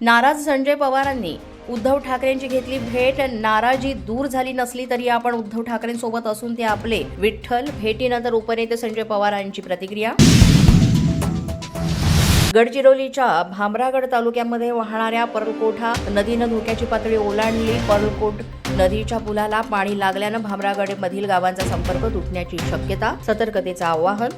नाराज संजय पवारांनी उद्धव ठाकरेंची घेतली भेट. नाराजी दूर झाली नसली तरी आपण उद्धव ठाकरेंसोबत असून ते आपले विठ्ठल भेटीनंतर उपनेते संजय पवारांची प्रतिक्रिया. गडचिरोलीच्या भामरागड तालुक्यामध्ये वाहणाऱ्या पर्लकोठा नदीनं धोक्याची पातळी ओलांडली. पर्लकोट नदीच्या पुलाला पाणी लागल्यानं भामरागड मधील गावांचा संपर्क तुटण्याची शक्यता सतर्कतेचं आवाहन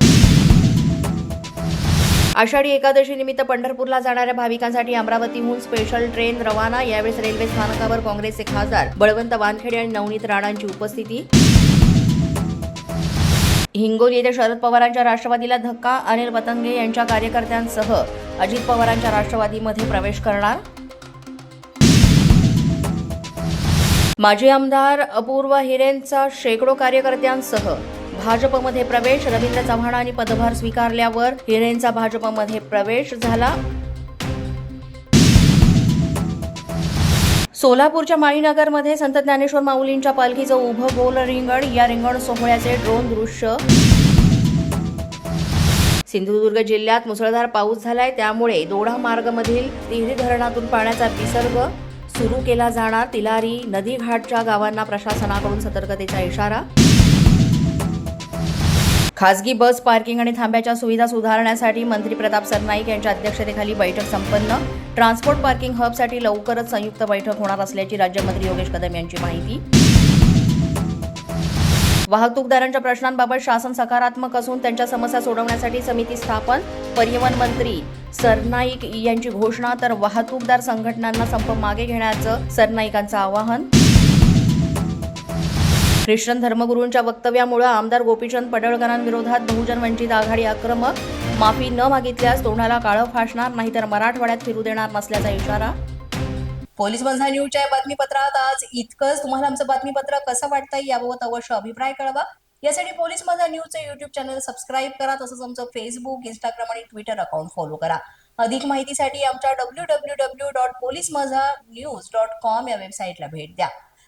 आषाढी एकादशी निमित्त पंढरपूरला जाणाऱ्या भाविकांसाठी अमरावतीहून स्पेशल ट्रेन रवाना. यावेळेस रेल्वे स्थानकावर काँग्रेसचे खासदार बळवंत वानखेडे आणि नवनीत राणांची उपस्थिती. हिंगोली येथे शरद पवारांच्या राष्ट्रवादीला धक्का अनिल पतंगे यांच्या कार्यकर्त्यांसह अजित पवारांच्या राष्ट्रवादीमध्ये प्रवेश करणार. माजी आमदार अपूर्व हिरेंचा शेकडो कार्यकर्त्यांसह भाजपमध्ये प्रवेश रवींद्र चव्हाणांनी पदभार स्वीकारल्यावर हिरेंचा भाजपमध्ये प्रवेश झाला. सोलापूरच्या माळीनगरमध्ये संत ज्ञानेश्वर माऊलींच्या पालखीचं उभं गोल रिंगण या रिंगण सोहळ्याचे ड्रोन दृश्य. सिंधुदुर्ग जिल्ह्यात मुसळधार पाऊस झालाय त्यामुळे दोडा मार्गमधील तिहरी धरणातून पाण्याचा विसर्ग सुरू केला जाणार. तिलारी नदी घाटच्या गावांना प्रशासनाकडून सतर्कतेचा इशारा. खासगी बस पार्किंग आणि थांब्याच्या सुविधा सुधारण्यासाठी मंत्री प्रताप सरनाईक यांच्या अध्यक्षतेखाली बैठक संपन्न. ट्रान्सपोर्ट पार्किंग हबसाठी लवकरच संयुक्त बैठक होणार असल्याची राज्यमंत्री योगेश कदम यांची माहिती. वाहतूकदारांच्या प्रश्नांबाबत शासन सकारात्मक असून त्यांच्या समस्या सोडवण्यासाठी समिती स्थापन. परिवहन मंत्री सरनाईक यांची घोषणा तर वाहतूकदार संघटनांना संप मागे घेण्याचं सरनाईकांचं आवाहन. ख्रिश्चन धर्मगुरूंच्या वक्तव्यामुळे आमदार गोपीचंद पडळकरांविरोधात बहुजन वंचित आघाडी आक्रमक माफी न मागितल्यास तोंडाला काळं फासणार नाहीतर मराठवाड्यात फिरू देणार नसल्याचा इशारा. पोलीस बंधा न्यूजच्या बातमीपत्रात आज इतकंच. तुम्हाला आमचं बातमीपत्र कसं वाटतंय याबाबत अवश्य अभिप्राय कळवा. यासाठी पोलीस माझा न्यूजचं युट्यूब चॅनल सबस्क्राईब करा तसंच आमचं फेसबुक इंस्टाग्राम आणि ट्विटर अकाउंट फॉलो करा. अधिक माहितीसाठी आमच्या W W W dot police माझा न्यूज डॉट कॉम या वेबसाईटला भेट द्या.